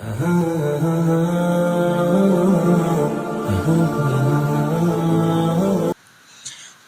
Uh-huh.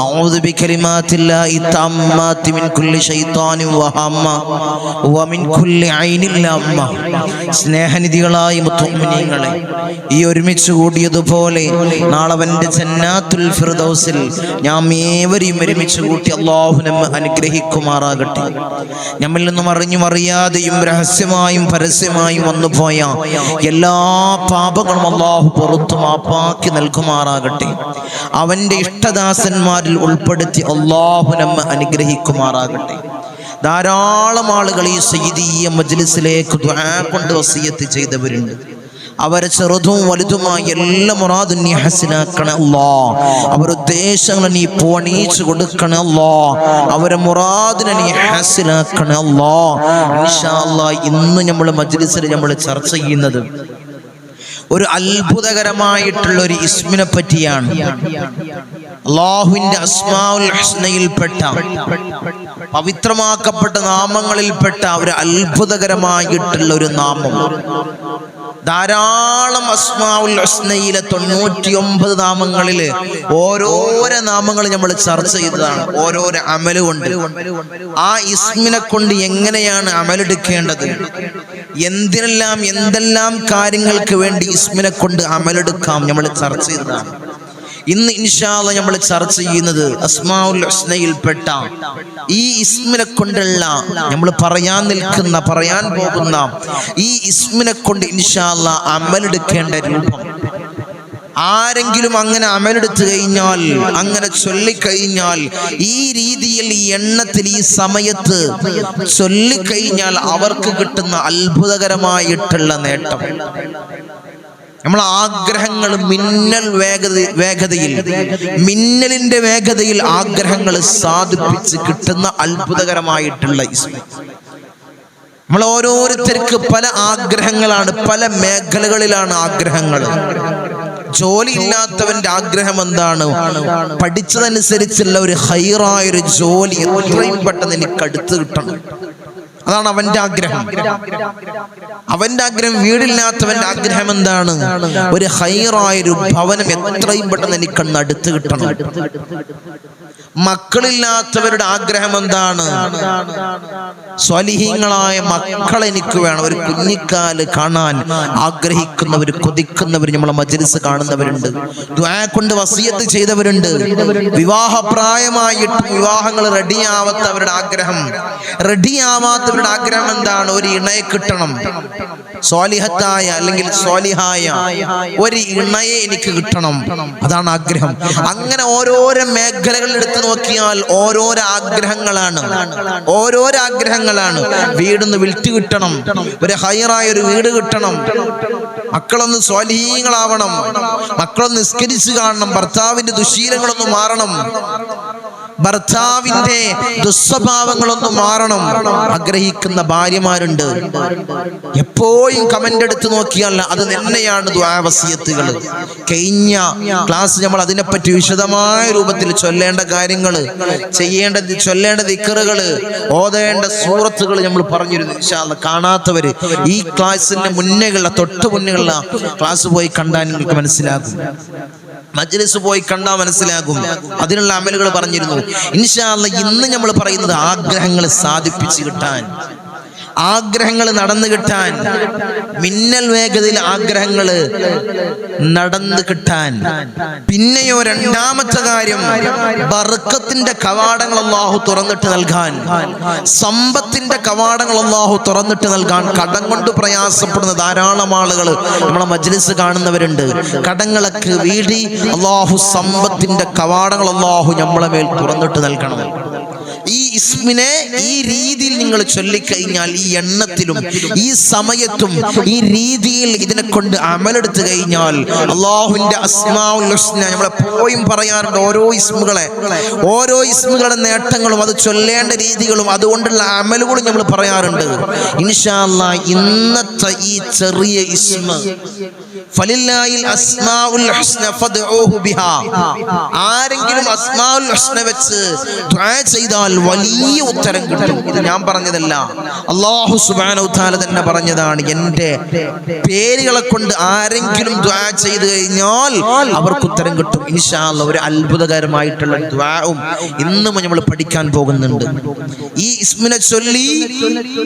أعوذ بكلمات الله التامات من كل شيطان وهامة ومن كل عين لامة സ്നേഹനിധികളായ മുത്തുമിനിങ്ങളെ ഈ ഒരുമിച്ച് കൂടിയതുപോലെ നാളവന്റെ ജന്നാത്തുൽ ഫിർദൗസിൽ ഞാൻ ഏവരെയും ഒരുമിച്ച് കൂട്ടി അള്ളാഹു നമ്മെ അനുഗ്രഹിക്കുമാറാകട്ടെ നമ്മിൽ നിന്നും അറിഞ്ഞും അറിയാതെയും രഹസ്യമായും പരസ്യമായും വന്നുപോയ എല്ലാ പാപങ്ങളും അള്ളാഹു പുറത്തു മാപ്പാക്കി നൽകുമാറാകട്ടെ അവന്റെ ഇഷ്ടദാസന്മാരിൽ ഉൾപ്പെടുത്തി അള്ളാഹു നമ്മെ അനുഗ്രഹിക്കുമാറാകട്ടെ. ധാരാളം ആളുകൾ ഈ സയ്യിദീയ മജ്ലിസിലേക്ക് കൊണ്ട് വസിയത്ത് ചെയ്തവരുണ്ട്. അവരെ ചെറുതും വലുതുമായി എല്ലാ മുറാദും നീ ഹസിനാക്കണ അല്ലാ. അവരുടെ ഉദ്ദേശങ്ങൾ നീ പോണീച്ചു കൊടുക്കണ അല്ലാ. അവരെ മുറാദിനെ നീ ഹസിനാക്കണ അല്ലാ. ഇൻഷാ അല്ലാ ഇന്ന് നമ്മൾ മജ്ലിസിൽ നമ്മൾ ചർച്ച ചെയ്യുന്നത് ഒരു അത്ഭുതകരമായിട്ടുള്ള ഒരു ഇസ്മിനെ പറ്റിയാണ്. അള്ളാഹുവിന്റെ അസ്മാഉൽ ഹസ്നയിൽപ്പെട്ട പവിത്രമാക്കപ്പെട്ട നാമങ്ങളിൽപ്പെട്ട ഒരു അത്ഭുതകരമായിട്ടുള്ള ഒരു നാമം. ധാരാളം അസ്മാവുൽ ഹസ്നയിലെ തൊണ്ണൂറ്റി ഒമ്പത് നാമങ്ങളിൽ ഓരോരോ നാമങ്ങൾ നമ്മൾ ചർച്ച ചെയ്തതാണ്. ഓരോരോ അമൽ കൊണ്ട്. ആ ഇസ്മിനെ കൊണ്ട് എങ്ങനെയാണ് അമലെടുക്കേണ്ടത് എന്തിനെല്ലാം എന്തെല്ലാം കാര്യങ്ങൾക്ക് വേണ്ടി ഇസ്മിനെ കൊണ്ട് അമലെടുക്കാം നമ്മൾ ചർച്ച ചെയ്തതാണ്. ഇന്ന് ഇൻഷാല്ല നമ്മൾ ചർച്ച ചെയ്യുന്നത് അസ്മാഉൽ ഈ ഇസ്മിനെ കൊണ്ടുള്ള നമ്മൾ പറയാൻ നിൽക്കുന്ന പറയാൻ പോകുന്ന ഈ ഇസ്മിനെ കൊണ്ട് ഇൻഷാല്ല അമലെടുക്കേണ്ട രൂപം. ആരെങ്കിലും അങ്ങനെ അമലെടുത്തു കഴിഞ്ഞാൽ അങ്ങനെ ചൊല്ലിക്കഴിഞ്ഞാൽ ഈ രീതിയിൽ ഈ എണ്ണത്തിൽ ഈ സമയത്ത് ചൊല്ലിക്കഴിഞ്ഞാൽ അവർക്ക് കിട്ടുന്ന അത്ഭുതകരമായിട്ടുള്ള നേട്ടം. നമ്മൾ ആഗ്രഹങ്ങൾ മിന്നൽ വേഗത വേഗതയിൽ മിന്നലിന്റെ വേഗതയിൽ ആഗ്രഹങ്ങൾ സാധിപ്പിച്ച് കിട്ടുന്ന അത്ഭുതകരമായിട്ടുള്ള ഇസ്മ. നമ്മൾ ഓരോരുത്തർക്ക് പല ആഗ്രഹങ്ങളാണ് പല മേഖലകളിലാണ് ആഗ്രഹങ്ങൾ. ജോലി ഇല്ലാത്തവന്റെ ആഗ്രഹം എന്താണ്? പഠിച്ചതനുസരിച്ചുള്ള ഒരു ഹൈറായൊരു ജോലി എത്രയും പെട്ടെന്ന് എനിക്ക് അടുത്ത് കിട്ടണം. അതാണ് അവന്റെ ആഗ്രഹം. അവന്റെ ആഗ്രഹം വീടില്ലാത്തവന്റെ ആഗ്രഹം എന്താണ്? ഒരു ഹൈറായ ഒരു ഭവനം എത്രയും പെട്ടെന്ന് എനിക്കന്ന് അടുത്ത് കിട്ടണം. മക്കളില്ലാത്തവരുടെ ആഗ്രഹം എന്താണ്? സ്വലിഹീങ്ങളായ മക്കൾ എനിക്ക് വേണം. ഒരു കുഞ്ഞിക്കാൽ കാണാൻ ആഗ്രഹിക്കുന്നവർ കൊതിക്കുന്നവർ നമ്മളെ മജ്ലിസ് കാണുന്നവരുണ്ട്. കൊണ്ട് വസിയത്ത് ചെയ്തവരുണ്ട്. വിവാഹപ്രായമായിട്ട് വിവാഹങ്ങൾ റെഡിയാവാത്തവരുടെ ആഗ്രഹം. റെഡിയാവാത്തവരുടെ ആഗ്രഹം എന്താണ്? ഒരു ഇണയെ കിട്ടണം. സ്വാലിഹത്തായ അല്ലെങ്കിൽ സ്വാലിഹായ ഒരു ഇണയെ എനിക്ക് കിട്ടണം. അതാണ് ആഗ്രഹം. അങ്ങനെ ഓരോരോ മേഖലകളിൽ എടുത്തു നോക്കിയാൽ ഓരോരോ ആഗ്രഹങ്ങളാണ് ഓരോരോ ആഗ്രഹങ്ങളാണ് വീടൊന്ന് വിൽറ്റ് കിട്ടണം ഒരു ഹയറായ ഒരു വീട് കിട്ടണം. മക്കളൊന്ന് സ്വാലീങ്ങളാവണം മക്കളൊന്ന് നിസ്കരിച്ചു കാണണം. ഭർത്താവിന്റെ ദുശീലങ്ങളൊന്ന് മാറണം. ഭർത്താവിന്റെ ദുസ്വഭാവങ്ങളൊന്നും മാറണം. ആഗ്രഹിക്കുന്ന ഭാര്യമാരുണ്ട്. എപ്പോഴും കമന്റ് എടുത്ത് നോക്കിയാൽ അത് തന്നെയാണ് ദ്വാവസ്യത്തുകൾ കഴിഞ്ഞ ക്ലാസ് നമ്മൾ അതിനെപ്പറ്റി വിശദമായ രൂപത്തിൽ ചൊല്ലേണ്ട കാര്യങ്ങൾ ചെയ്യേണ്ട ചൊല്ലേണ്ട ദിക്കറുകൾ ഓതേണ്ട സൂറത്തുകൾ നമ്മൾ പറഞ്ഞിരുന്നു. കാണാത്തവര് ഈ ക്ലാസ്സിന്റെ മുന്നേയുള്ള തൊട്ട് മുന്നേയുള്ള ക്ലാസ് പോയി കണ്ടാൽ നിങ്ങൾക്ക് മനസ്സിലാകും. മജ്ലിസ് പോയി കണ്ടാൽ മനസ്സിലാകും. അതിനുള്ള അമലുകൾ പറഞ്ഞിരുന്നു. ഇൻഷാല്ല ഇന്ന് നമ്മൾ പറയുന്നത് ആഗ്രഹങ്ങൾ സാധിപ്പിച്ചു കിട്ടാൻ. ആഗ്രഹങ്ങൾ നടന്നു കിട്ടാൻ മിന്നൽ വേഗതയിൽ ആഗ്രഹങ്ങൾ നടന്നു കിട്ടാൻ. പിന്നെയോ രണ്ടാമത്തെ കാര്യം ബർക്കത്തിന്റെ കവാടങ്ങൾ അള്ളാഹു തുറന്നിട്ട് നൽകാൻ. സമ്പത്തിന്റെ കവാടങ്ങൾ അള്ളാഹു തുറന്നിട്ട് നൽകാൻ. കടം കൊണ്ട് പ്രയാസപ്പെടുന്ന ധാരാളം ആളുകൾ നമ്മളെ മജ്ലിസ് കാണുന്നവരുണ്ട്. കടങ്ങളൊക്കെ വീടി അള്ളാഹു സമ്പത്തിന്റെ കവാടങ്ങൾ അള്ളാഹു നമ്മളെ മേൽ തുറന്നിട്ട് നൽകണം. ഈ ഇസ്മിനെ ഈ രീതിയിൽ നിങ്ങൾ ചൊല്ലിക്കഴിഞ്ഞാൽ ഈ എണ്ണത്തിലും ഈ സമയത്തും ഈ രീതിയിൽ ഇതിനെ കൊണ്ട് അമലെടുത്തു കഴിഞ്ഞാൽ അള്ളാഹുവിന്റെ നമ്മളെപ്പോഴും പറയാറുണ്ട് ഓരോ ഇസ്മുകളെ ഓരോ ഇസ്മുകളുടെ നേട്ടങ്ങളും അത് ചൊല്ലേണ്ട രീതികളും അതുകൊണ്ടുള്ള അമലുകളും നമ്മൾ പറയാറുണ്ട്. ഇൻഷാ അല്ലാ ഇന്നത്തെ ഈ ചെറിയ ഇസ്മ അസ്മാഉൽ ഹുസ്ന ബിഹാ ആരെങ്കിലും അസ്മാഉൽ ഹുസ്ന വെച്ച് ദുആ ചെയ്താൽ വലിയ ഉത്തരം കിട്ടും. ഇത് ഞാൻ പറഞ്ഞതല്ല. അള്ളാഹു സുബാന തആല തന്നെ പറഞ്ഞതാണ് എന്റെ പേരുകളെ കൊണ്ട് ആരെങ്കിലും ദ്വാ ചെയ്ത് കഴിഞ്ഞാൽ അവർക്ക് ഉത്തരം കിട്ടും. ഇൻഷാ അല്ലാ ഒരു അത്ഭുതകരമായിട്ടുള്ള ദ്വാവും ഇന്നും നമ്മൾ പഠിക്കാൻ പോകുന്നുണ്ട്. ഈ ഇസ്മിനെ ചൊല്ലി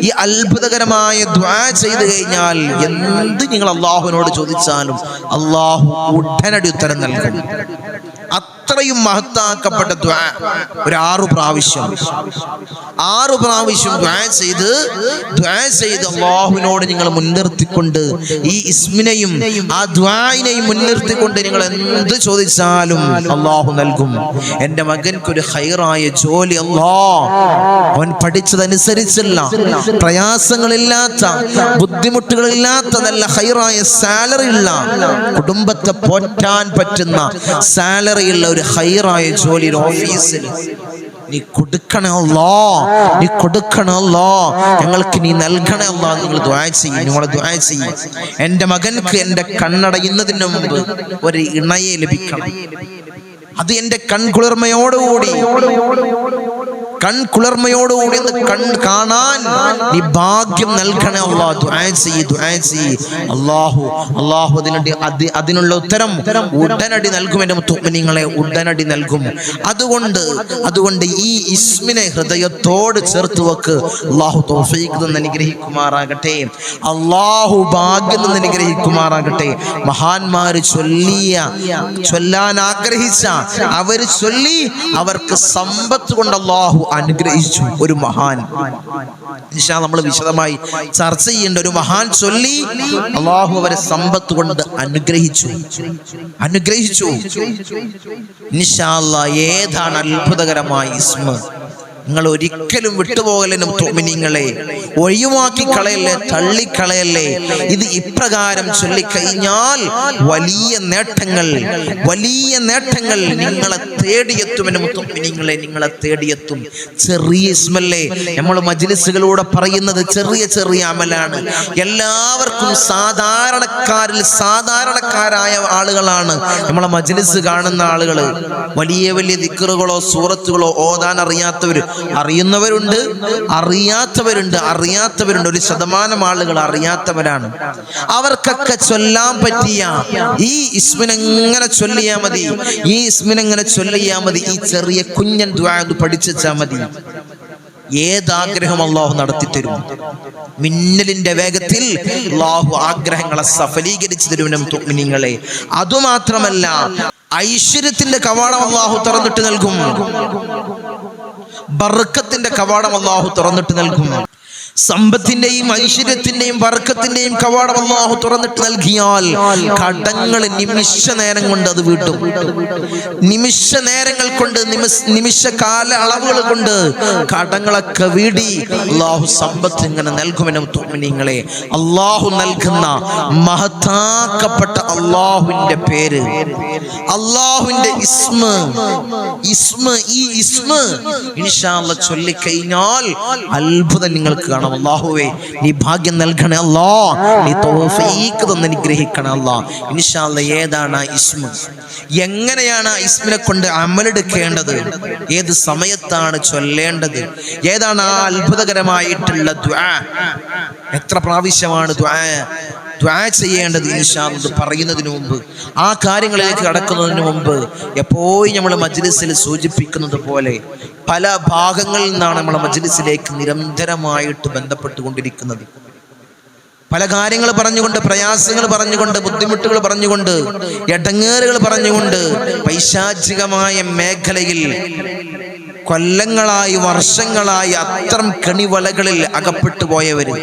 ഈ അത്ഭുതകരമായ ദ്വാ ചെയ്ത് കഴിഞ്ഞാൽ എന്ത് നിങ്ങൾ അള്ളാഹുവിനോട് ചോദിച്ചാലും അള്ളാഹു ഉടനടി ഉത്തരം നൽകും. അത്രയും മഹത്താക്കപ്പെട്ട ദ്വാ. ഒരു ആറു പ്രാവശ്യം. ആറു പ്രാവശ്യം ദ്വാ ചെയ്ത് ദ്വാ ചെയ്ത് അള്ളാഹുവിനോട് നിങ്ങൾ മുൻനിർത്തിക്കൊണ്ട് ഈ ഇസ്മിനെയും ആ ദ്വായിനെയും മുൻനിർത്തിക്കൊണ്ട് നിങ്ങൾ എന്ത് ചോദിച്ചാലും അള്ളാഹു നൽകും. എന്റെ മകൻക്കൊരു ഹൈറായ ജോലി അള്ളാ. അവൻ പഠിച്ചതനുസരിച്ചല്ല പ്രയാസങ്ങളില്ലാത്ത ബുദ്ധിമുട്ടുകളില്ലാത്ത നല്ല ഹൈറായ സാലറി ഉള്ള കുടുംബത്തെ പോറ്റാൻ പറ്റുന്ന സാലറി ഉള്ള ഒരു ഹൈറായ ജോലി ഒരു ഓഫീസിൽ. നീ കൊടുക്കണമല്ലോ നീ കൊടുക്കണമല്ലോ ഞങ്ങൾക്ക് നീ നൽകണമല്ലോ നിങ്ങൾ ദ്വാ ചെയ്യും നിങ്ങൾ ദ്വാ ചെയ്യും. എന്റെ മകൻക്ക് എന്റെ കണ്ണടയുന്നതിന് മുമ്പ് ഒരു ഇണയെ ലഭിക്കണം. അത് എന്റെ കൺകുളിർമയോടുകൂടി. കൺകുളിർമയോടുകൂടി കൺ കാണാൻ നീ ഭാഗ്യം നൽകണേ അള്ളാഹു അള്ളാഹു അള്ളാഹു അതിനുണ്ട് അത് അതിനുള്ള ഉത്തരം ഉടനടി നൽകും എന്റെ മുത്തുമിനിങ്ങളെ ഉടനടി നൽകും. അതുകൊണ്ട് അതുകൊണ്ട് ഈ ഇസ്മിനെ ഹൃദയത്തോട് ചേർത്ത് വെക്ക്. അള്ളാഹു തൗഫീഖ് നിന്ന് അനുഗ്രഹിക്കുമാറാകട്ടെ. അള്ളാഹു ഭാഗ്യം നിന്ന് അനുഗ്രഹിക്കുമാറാകട്ടെ. മഹാന്മാര് ചൊല്ലിയ ചൊല്ലാൻ ആഗ്രഹിച്ച അവർ ചൊല്ലി അവർക്ക് സമ്പത്ത് കൊണ്ട് അള്ളാഹു അനുഗ്രഹിച്ചു ഒരു മഹാൻ. നമ്മൾ വിശദമായി ചർച്ച ചെയ്യേണ്ട ഒരു മഹാൻ ചൊല്ലി അള്ളാഹു അവരെ സമ്പത്ത് കൊണ്ട് അനുഗ്രഹിച്ചു. അനുഗ്രഹിച്ചു. ഇൻഷാ അല്ലാ ഏതാണ് അത്ഭുതകരമായ ഇസ്മ? നിങ്ങൾ ഒരിക്കലും വിട്ടുപോകലിനും തോമിനിങ്ങളെ ഒഴിവാക്കി കളയല്ലേ തള്ളിക്കളയല്ലേ? ഇത് ഇപ്രകാരം ചൊല്ലിക്കഴിഞ്ഞാൽ വലിയ നേട്ടങ്ങൾ വലിയ നേട്ടങ്ങൾ നിങ്ങളെ തേടിയെത്തും മുത്തുമിനിങ്ങളെ നിങ്ങളെ തേടിയെത്തും. ചെറിയ ഇസ്മല്ലേ നമ്മൾ മജ്ലിസുകളിലൂടെ പറയുന്നത് ചെറിയ ചെറിയ അമലാണ്. എല്ലാവർക്കും സാധാരണക്കാരിൽ സാധാരണക്കാരായ ആളുകളാണ്. നമ്മളെ മജ്ലിസ് കാണുന്ന ആളുകൾ വലിയ വലിയ ദിക്കറുകളോ സൂറത്തുകളോ ഓതാൻ അറിയാത്തവർ അറിയുന്നവരുണ്ട് അറിയാത്തവരുണ്ട് അറിയാത്തവരുണ്ട്. ഒരു ശതമാനം ആളുകൾ അറിയാത്തവരാണ്. അവർക്കൊക്കെ ചൊല്ലാൻ പറ്റിയ ഈ ഇസ്മിനെങ്ങനെ ചൊല്ലിയാ മതി? ഈ ഇസ്മിനെങ്ങനെ ചൊല്ലിയാ മതി? ഈ ചെറിയ കുഞ്ഞൻ ദ്വാ ഒന്ന് പഠിച്ചാ മതി. ഏതാഗ്രഹം അള്ളാഹു നടത്തി തരും മിന്നലിന്റെ വേഗത്തിൽ അള്ളാഹു ആഗ്രഹങ്ങളെ സഫലീകരിച്ചു തരും നിങ്ങളെ അതുമാത്രമല്ല ഐശ്വര്യത്തിന്റെ കവാടം അള്ളാഹു തുറന്നിട്ട് നൽകും. ബർക്കത്തിന്റെ കവാടം അള്ളാഹു തുറന്നിട്ട് നൽകും. സമ്പത്തിന്റെയും ഐശ്വര്യത്തിന്റെയും വർക്കത്തിന്റെയും കവാടം അള്ളാഹു തുറന്നിട്ട് നൽകിയാൽ കടങ്ങൾ നിമിഷ നേരം കൊണ്ട് അത് വീട്ടും. നിമിഷ നേരങ്ങൾ കൊണ്ട് നിമിഷ കാല അളവുകൾ കൊണ്ട് കടങ്ങളൊക്കെ വീടി അള്ളാഹു സമ്പത്ത് ഇങ്ങനെ നൽകുമെന്നും അള്ളാഹു നൽകുന്ന മഹത്താക്കപ്പെട്ട അള്ളാഹുവിന്റെ പേര് അള്ളാഹുവിന്റെ ഇസ്മ ഇസ്മ ഈ ഇസ്മ ഇൻഷാല്ല ചൊല്ലിക്കഴിഞ്ഞാൽ അത്ഭുതം നിങ്ങൾക്ക് കാണാം അള്ളാഹുവേ. നീ ഭാഗ്യം നൽകണേ അല്ലോ. നീ തോഫീക്ക് തന്ന് അനുഗ്രഹിക്കണേ അല്ലോ. ഇൻഷാല്ല ഏതാണ് ആ ഇസ്മ? എങ്ങനെയാണ് ആ ഇസ്മിനെ കൊണ്ട് അമലെടുക്കേണ്ടത്? ഏത് സമയത്താണ് ചൊല്ലേണ്ടത്? ഏതാണ് ആ അത്ഭുതകരമായിട്ടുള്ള ദ്വാ എത്ര പ്രാവശ്യമാണ് ദ്വാ ദ്വാ ചെയ്യേണ്ടത് ഇൻഷാദ് പറയുന്നതിന് മുമ്പ് ആ കാര്യങ്ങളിലേക്ക് കടക്കുന്നതിന് മുമ്പ് എപ്പോഴും നമ്മൾ മജ്ലിസിൽ സൂചിപ്പിക്കുന്നത് പോലെ പല ഭാഗങ്ങളിൽ നിന്നാണ് നമ്മൾ മജ്ലിസിലേക്ക് നിരന്തരമായിട്ട് ബന്ധപ്പെട്ടുകൊണ്ടിരിക്കുന്നത്. പല കാര്യങ്ങൾ പറഞ്ഞുകൊണ്ട് പ്രയാസങ്ങൾ പറഞ്ഞുകൊണ്ട് ബുദ്ധിമുട്ടുകൾ പറഞ്ഞുകൊണ്ട് എടങ്ങേറുകൾ പറഞ്ഞുകൊണ്ട് പൈശാചികമായ മേഖലയിൽ കൊല്ലങ്ങളായി വർഷങ്ങളായി അത്തരം കണിവലകളിൽ അകപ്പെട്ടു പോയവര്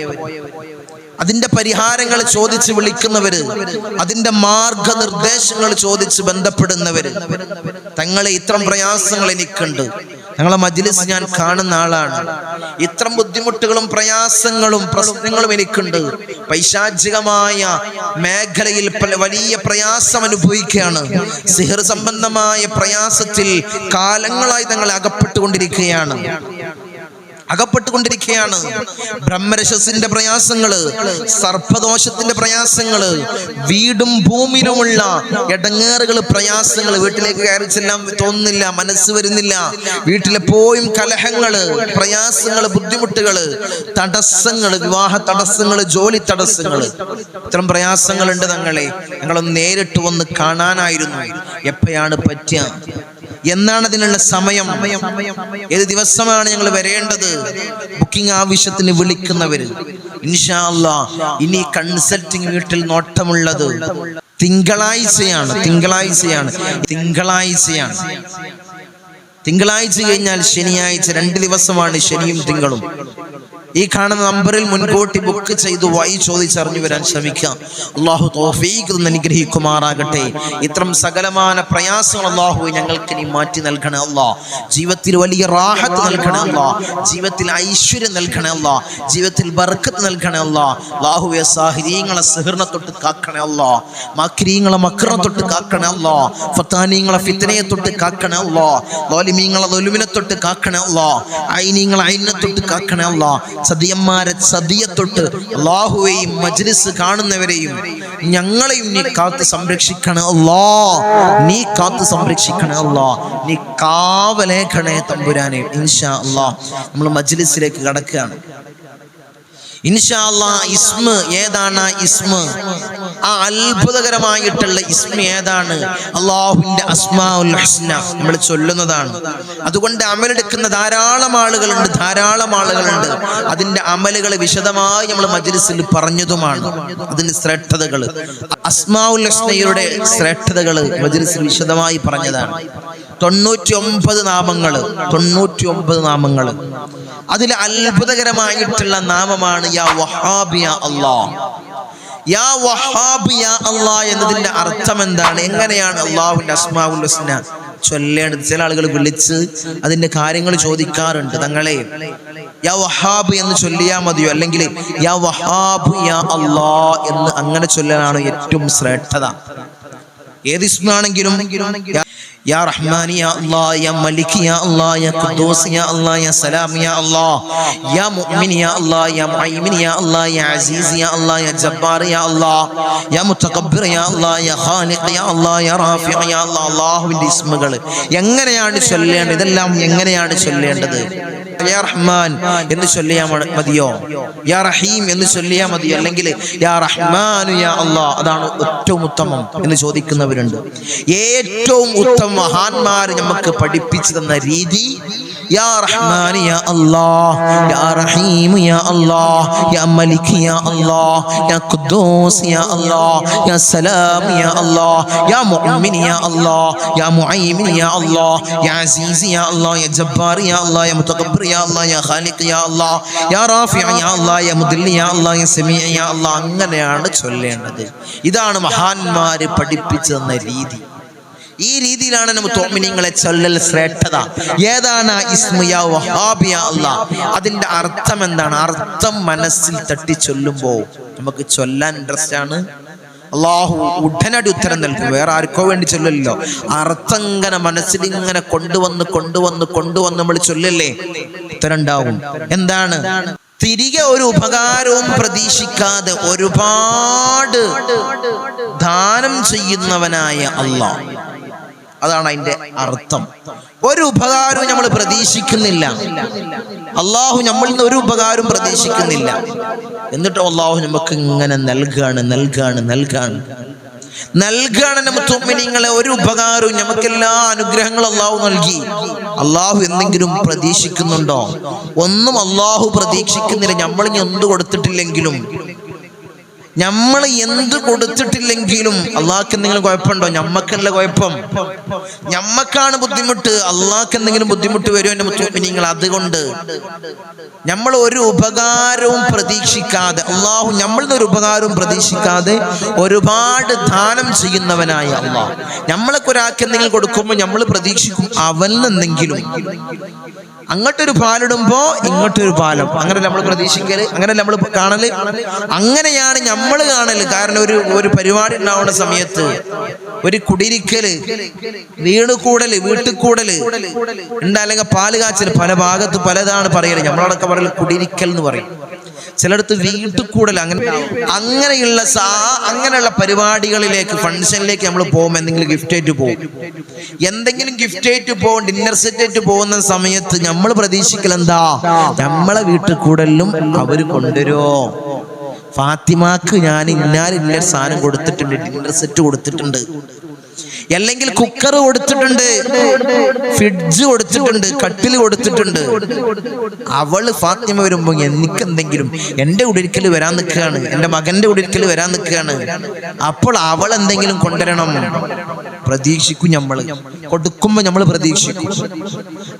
അതിന്റെ പരിഹാരങ്ങൾ ചോദിച്ച് വിളിക്കുന്നവര് അതിന്റെ മാർഗനിർദ്ദേശങ്ങൾ ചോദിച്ച് ബന്ധപ്പെടുന്നവര്. തങ്ങളെ ഇത്തരം പ്രയാസങ്ങൾ എനിക്കുണ്ട്. ഞങ്ങളെ മജ്ലിസ് ഞാൻ കാണുന്ന ആളാണ്. ഇത്തരം ബുദ്ധിമുട്ടുകളും പ്രയാസങ്ങളും പ്രശ്നങ്ങളും എനിക്കുണ്ട്. പൈശാചികമായ മേഖലയിൽ വലിയ പ്രയാസം അനുഭവിക്കുകയാണ്. സിഹർ സംബന്ധമായ പ്രയാസത്തിൽ കാലങ്ങളായി തങ്ങൾ അകപ്പെട്ടുകൊണ്ടിരിക്കുകയാണ്. അകപ്പെട്ടുകൊണ്ടിരിക്കുകയാണ്. ബ്രഹ്മരശസിന്റെ പ്രയാസങ്ങൾ സർപ്പദോഷത്തിന്റെ പ്രയാസങ്ങൾ വീടും ഭൂമിയിലുമുള്ള ഇടങ്ങേറുകൾ പ്രയാസങ്ങൾ വീട്ടിലേക്ക് കയറി ചെല്ലാൻ തോന്നുന്നില്ല മനസ്സ് വരുന്നില്ല. വീട്ടിലെപ്പോഴും കലഹങ്ങൾ പ്രയാസങ്ങൾ ബുദ്ധിമുട്ടുകൾ തടസ്സങ്ങൾ വിവാഹ തടസ്സങ്ങൾ ജോലി തടസ്സങ്ങൾ. ഇത്തരം പ്രയാസങ്ങളുണ്ട് തങ്ങളെ. ഞങ്ങളൊന്ന് നേരിട്ട് വന്ന് കാണാനായിരുന്നു. എപ്പോഴാണ് പറ്റുക? എന്നാണ് അതിനുള്ള സമയം? ഏത് ദിവസമാണ് ഞങ്ങൾ വരേണ്ടത്? ബുക്കിംഗ് ആവശ്യത്തിന് വിളിക്കുന്നവര്. ഇൻഷാല്ല ഇനി കൺസൾട്ടിംഗ് വീട്ടിൽ നോട്ടമുള്ളത് തിങ്കളാഴ്ചയാണ് തിങ്കളാഴ്ചയാണ് തിങ്കളാഴ്ചയാണ്. തിങ്കളാഴ്ച കഴിഞ്ഞാൽ ശനിയാഴ്ച രണ്ട് ദിവസമാണ് ശനിയും തിങ്കളും. ഈ കാണുന്ന നമ്പറിൽ മുൻകൂട്ടി ബുക്ക് ചെയ്ത് വായി ചോദിച്ചറിഞ്ഞു വരാൻ ശ്രമിക്കാം. അള്ളാഹു തന്ന് അനുഗ്രഹിക്കുമാറാകട്ടെ. ഇത്തരം സകലമാന പ്രയാസങ്ങൾ അള്ളാഹു ഞങ്ങൾക്ക് നീ മാറ്റി നൽകണേ അല്ലാ. ജീവിതത്തിൽ വലിയ റാഹത്ത് നൽകണേ അല്ലാ. ജീവിതത്തിൽ ഐശ്വര്യം നൽകണേ അല്ലാ. ജീവിതത്തിൽ ബർക്കത്ത് നൽകണേ അല്ലാ. അള്ളാഹുവെ സാഹിര്യങ്ങളെ സഹൃണ തൊട്ട് കാക്കണേ അല്ലാ. മക്രീങ്ങളെ മക്രം തൊട്ട് കാക്കണേ അല്ലാ. ഫത്താനീങ്ങളെ ഫിത്തനയെ തൊട്ട് കാക്കണേ അല്ലാ. ലോലിമീങ്ങളെ ലൊലുമിനെ തൊട്ട് കാക്കണേ അല്ലാ. ഐനീങ്ങളെ ഐനെ തൊട്ട് കാക്കണേ അല്ലാ. സതിയന്മാരെ സതിയത്തൊട്ട് അള്ളാഹുവേയും മജ്ലിസ് കാണുന്നവരെയും ഞങ്ങളെയും നീ കാത്ത് സംരക്ഷിക്കണേ അല്ലാ. നീ കാത്ത് സംരക്ഷിക്കണേ അല്ലാ. നീ കാവലേഖണേ തമ്പുരാനെ ഇൻഷാ അല്ലാ. നമ്മൾ മജ്ലിസിലേക്ക് കടക്കുകയാണ്. ഇൻഷാ അല്ലാ ഇസ്മ ഏതാണ് ഇസ്മ? ആ അത്ഭുതകരമായിട്ടുള്ള ഇസ്മ ഏതാണ്? അള്ളാഹുവിന്റെ അസ്മാഉൽ നമ്മൾ ചൊല്ലുന്നതാണ്. അതുകൊണ്ട് അമലെടുക്കുന്ന ധാരാളം ആളുകളുണ്ട് ധാരാളം ആളുകളുണ്ട്. അതിന്റെ അമലുകൾ വിശദമായി നമ്മൾ മജ്ലിസിൽ പറഞ്ഞതുമാണ്. അതിന് ശ്രേഷ്ഠതകൾ. അസ്മാഉൽ ശ്രേഷ്ഠതകൾ മജ്ലിസിൽ വിശദമായി പറഞ്ഞതാണ്. തൊണ്ണൂറ്റി ഒമ്പത് നാമങ്ങൾ തൊണ്ണൂറ്റി ഒമ്പത് നാമങ്ങൾ അതിൽ അത്ഭുതകരമായിട്ടുള്ള നാമമാണ് യാ വഹാബിയ അല്ലാ യാ വഹാബ് യാ അള്ളാ എന്നതിന്റെ അർത്ഥം എന്താണ് എങ്ങനെയാണ് അള്ളാഹുവിന്റെ അസ്മാവുൽ ഹുസ്ന? ചൊല്ലേണ്ടത്. ചില ആളുകൾ വിളിച്ച് അതിന്റെ കാര്യങ്ങൾ ചോദിക്കാറുണ്ട്. തങ്ങളെ യാ വഹാബ് എന്ന് ചൊല്ലിയാ മതിയോ? അല്ലെങ്കിൽ യാ വഹാബ് യാ അള്ളാ എന്ന് അങ്ങനെ ചൊല്ലാനാണ് ഏറ്റവും ശ്രേഷ്ഠത. ഏത് ഇസ്മാണെങ്കിലും യാ റഹ്മാൻ യാ യാ യാ യാ ഖുദ്ദൂസ് യാ യാ സലാം യാ യാ മുഅ്മിൻ യാ യാ യാ യാ അസീസ് യാ യാ ജബ്ബാർ യാ യാ യാ യാ യാ യാ യാ അല്ലാഹുവിന്റെ എങ്ങനെയാണ് ചൊല്ലേണ്ടത് ഇതെല്ലാം എങ്ങനെയാണ് ചൊല്ലേണ്ടത് യാ റഹ്മാൻ എന്ന് ചൊല്ലിയാ മതിയോ യാ റഹീം എന്ന് ചൊല്ലിയാ മതിയോ അല്ലെങ്കിൽ യാ റഹ്മാനു യാ അള്ളാ അതാണ് ഏറ്റവും ഉത്തമം എന്ന് ചോദിക്കുന്നവരുണ്ട് ഏറ്റവും ഉത്തമ മഹാന്മാർ നമുക്ക് പഠിപ്പിച്ചു തന്ന രീതി യാ റഹ്മാൻ യാ അല്ലാ യാ റഹീം യാ അല്ലാ യാ മലിക് യാ അല്ലാ യാ ഖുദ്ദൂസ് യാ അല്ലാ യാ സലാം യാ അല്ലാ യാ മുഅ്മിൻ യാ അല്ലാ യാ മുഅയ്മിൻ യാ അല്ലാ യാ അസീസ് യാ അല്ലാ യാ ജബ്ബാർ യാ അല്ലാ യാ മുതകബ്ബിർ യാ അല്ലാ യാ ഖാലിഖ് യാ അല്ലാ യാ റാഫി യാ അല്ലാ യാ മുദിൽ യാ അല്ലാ യാ സമീ യാ അല്ലാ അങ്ങനെയാണ് ചൊല്ലേണ്ടത്. ഇതാണ് മഹാന്മാര് പഠിപ്പിച്ചു തന്ന രീതി. ഈ രീതിയിലാണ് നമ്മൾ തോമിനിങ്ങളെ ചൊല്ലൽ ശ്രേഷ്ഠത. ഏതാണ് അതിന്റെ അർത്ഥം എന്താണ്? അർത്ഥം മനസ്സിൽ തട്ടി ചൊല്ലുമ്പോൾ നമുക്ക് ചൊല്ലാൻ ഇൻട്രസ്റ്റ് ആണ്. അള്ളാഹു ഉടനടി ഉത്തരം നൽകും. വേറെ ആർക്കോ വേണ്ടി ചൊല്ലല്ലോ അർത്ഥങ്ങനെ മനസ്സിലിങ്ങനെ കൊണ്ടുവന്ന് കൊണ്ടുവന്ന് കൊണ്ടുവന്ന് നമ്മൾ ചൊല്ലല്ലേ? ഉത്തരം ഉണ്ടാവും എന്താണ്? തിരികെ ഒരു ഉപകാരവും പ്രതീക്ഷിക്കാതെ ഒരുപാട് ദാനം ചെയ്യുന്നവനായ അള്ളാഹ്. അതാണ് അതിന്റെ അർത്ഥം. ഒരു ഉപകാരവും നമ്മൾ പ്രതീക്ഷിക്കുന്നില്ല. അള്ളാഹു നമ്മളിൽ നിന്ന് ഒരു ഉപകാരവും പ്രതീക്ഷിക്കുന്നില്ല. എന്നിട്ട് അള്ളാഹു നമുക്ക് ഇങ്ങനെ നൽകാണ് നൽകാണ് നൽകാണ്. നൽകാണ് നമുക്ക് ഒരു ഉപകാരവും നമുക്ക് എല്ലാ അനുഗ്രഹങ്ങളും അള്ളാഹു നൽകി. അള്ളാഹു എന്തെങ്കിലും പ്രതീക്ഷിക്കുന്നുണ്ടോ? ഒന്നും അള്ളാഹു പ്രതീക്ഷിക്കുന്നില്ല. നമ്മളിനി എന്ത് കൊടുത്തിട്ടില്ലെങ്കിലും നമ്മൾ എന്ത് കൊടുത്തിട്ടില്ലെങ്കിലും അള്ളാഹ്ക്ക് എന്തെങ്കിലും കുഴപ്പമുണ്ടോ? ഞമ്മക്കല്ല കുഴപ്പം. ഞമ്മക്കാണ് ബുദ്ധിമുട്ട്. അള്ളാഹ്ക്ക് എന്തെങ്കിലും ബുദ്ധിമുട്ട് വരുമോ എന്റെ ബുദ്ധിമുട്ട് നിങ്ങൾ അതുകൊണ്ട്. നമ്മൾ ഒരു ഉപകാരവും പ്രതീക്ഷിക്കാതെ അള്ളാഹു നമ്മളിൽ ഒരു ഉപകാരവും പ്രതീക്ഷിക്കാതെ ഒരുപാട് ദാനം ചെയ്യുന്നവനായ അള്ളാഹ്. നമ്മളൊക്കെ ഒരാൾക്ക് എന്തെങ്കിലും കൊടുക്കുമ്പോൾ നമ്മൾ പ്രതീക്ഷിക്കും അവനിൽ എന്തെങ്കിലും അങ്ങോട്ടൊരു പാലിടുമ്പോ ഇങ്ങോട്ടൊരു പാലം. അങ്ങനെ നമ്മൾ പ്രതീക്ഷിക്കൽ അങ്ങനെ നമ്മൾ കാണൽ. അങ്ങനെയാണ് നമ്മൾ കാണൽ. കാരണം ഒരു ഒരു പരിപാടി ഉണ്ടാവുന്ന സമയത്ത് ഒരു കുടിരിക്കൽ വീട് കൂടൽ വീട്ടിൽ കൂടൽ ഉണ്ട് പാൽ കാച്ചൽ പല ഭാഗത്ത് പലതാണ് പറയൽ. നമ്മളടക്കം പറയൽ കുടിരിക്കൽ എന്ന് പറയും. ചിലടത്ത് വീട്ടിൽ കൂടൽ അങ്ങനെ അങ്ങനെയുള്ള സാ അങ്ങനെയുള്ള പരിപാടികളിലേക്ക് ഫംഗ്ഷനിലേക്ക് നമ്മൾ പോകുമ്പോൾ എന്തെങ്കിലും ഗിഫ്റ്റ് ആയിട്ട് പോകും. എന്തെങ്കിലും ഗിഫ്റ്റ് ആയിട്ട് പോകും ഡിന്നർ സെറ്റ് ആയിട്ട് പോകുന്ന സമയത്ത് നമ്മൾ പ്രതീക്ഷിക്കൽ എന്താ നമ്മളെ വീട്ടിൽ കൂടലും അവർ കൊണ്ടുവരുമോ ഫാത്തിമാക്ക് ഞാൻ ഇന്നാർ ഇന്ന സാധനം കൊടുത്തിട്ടുണ്ട് ഡിന്നർ സെറ്റ് കൊടുത്തിട്ടുണ്ട്. അല്ലെങ്കിൽ കുക്കർ കൊടുത്തിട്ടുണ്ട് ഫ്രിഡ്ജ് കൊടുത്തിട്ടുണ്ട് കട്ടിൽ കൊടുത്തിട്ടുണ്ട്. അവൾ ഫാത്തിമ വരുമ്പോ എനിക്ക് എന്തെങ്കിലും എന്റെ ഉടിരിക്കൽ വരാൻ നിൽക്കുകയാണ് എന്റെ മകന്റെ ഉടിരിക്കൽ വരാൻ നിൽക്കുകയാണ്. അപ്പോൾ അവൾ എന്തെങ്കിലും കൊണ്ടുവരണം. പ്രതീക്ഷിക്കും നമ്മൾ കൊടുക്കുമ്പോ നമ്മൾ പ്രതീക്ഷിക്കും.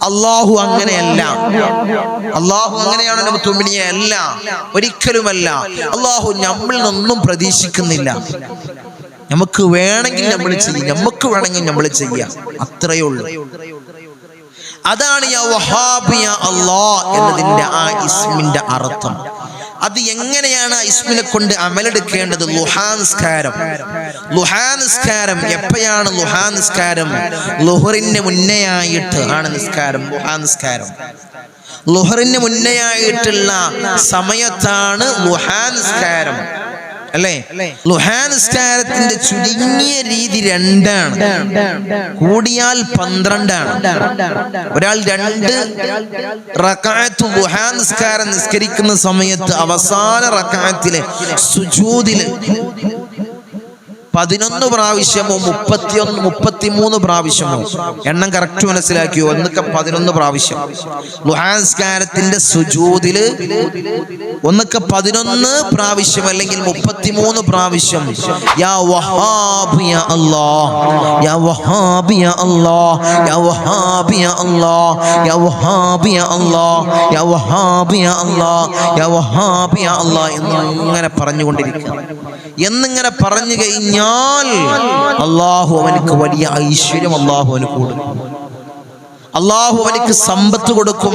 അള്ളാഹു അങ്ങനെയല്ല. അള്ളാഹു അങ്ങനെയാണ് നമ്മൾ അല്ല. ഒരിക്കലുമല്ല. അള്ളാഹു നമ്മളിൽ നിന്നും പ്രതീക്ഷിക്കുന്നില്ല. നമുക്ക് വേണമെങ്കിൽ നമ്മൾ ചെയ്യും. നമുക്ക് വേണമെങ്കിൽ നമ്മൾ ചെയ്യാം. അത്രയേ ഉള്ളൂ. അതാണ് യാ എന്നതിന്റെ ആ ഇസ്മിന്റെ അർത്ഥം. അത് എങ്ങനെയാണ് ആ ഇസ്മിനെ കൊണ്ട് അമലെടുക്കേണ്ടത്? ലുഹാൻസ്കാരം ലുഹാനിസ്കാരം എപ്പോഴാണ് ലുഹാനിസ്കാരം? ലുഹറിന് മുന്നേയായിട്ട് ആണ് നിസ്കാരം. ലുഹാനിസ്കാരം. ലുഹറിന് മുന്നേയായിട്ടുള്ള സമയത്താണ് ലുഹാൻസ്കാരം അല്ലേ? ലുഹാനിസ്കാരത്തിന്റെ ചുരുങ്ങിയ രീതി രണ്ടാണ്. കൂടിയാൽ പന്ത്രണ്ടാണ്. ഒരാൾ രണ്ട് റക്കായത്ത് ലുഹാനിസ്കാരം നിസ്കരിക്കുന്ന സമയത്ത് അവസാന റക്കായത്തിലെ സുജൂതിൽ പതിനൊന്ന് പ്രാവശ്യമോ മുപ്പത്തിയൊന്ന് മുപ്പത്തിമൂന്ന് പ്രാവശ്യമോ? എണ്ണം കറക്റ്റ് മനസ്സിലാക്കിയോ? എന്നൊക്കെ പതിനൊന്ന് പ്രാവശ്യം. ലുഹാൻസ്കാരത്തിന്റെ സുജൂതിൽ ഒന്നൊക്കെ പതിനൊന്ന് പ്രാവശ്യം അല്ലെങ്കിൽ മുപ്പത്തിമൂന്ന് പ്രാവശ്യം. യാ വഹാബ് യാ അല്ലാ യാ വഹാബ് യാ അല്ലാ യാ വഹാബ് യാ അല്ലാ യാ വഹാബ് യാ അല്ലാ യാ വഹാബ് അല്ലാ യാ എന്നിങ്ങനെ പറഞ്ഞുകൊണ്ടിരിക്കുക. എന്നിങ്ങനെ പറഞ്ഞു കഴിഞ്ഞാൽ അള്ളാഹു അവനക്ക് വലിയ ഐശ്വര്യം അള്ളാഹു അവന് കൊടുക്കും അള്ളാഹു അവനക്ക് സമ്പത്ത് കൊടുക്കും.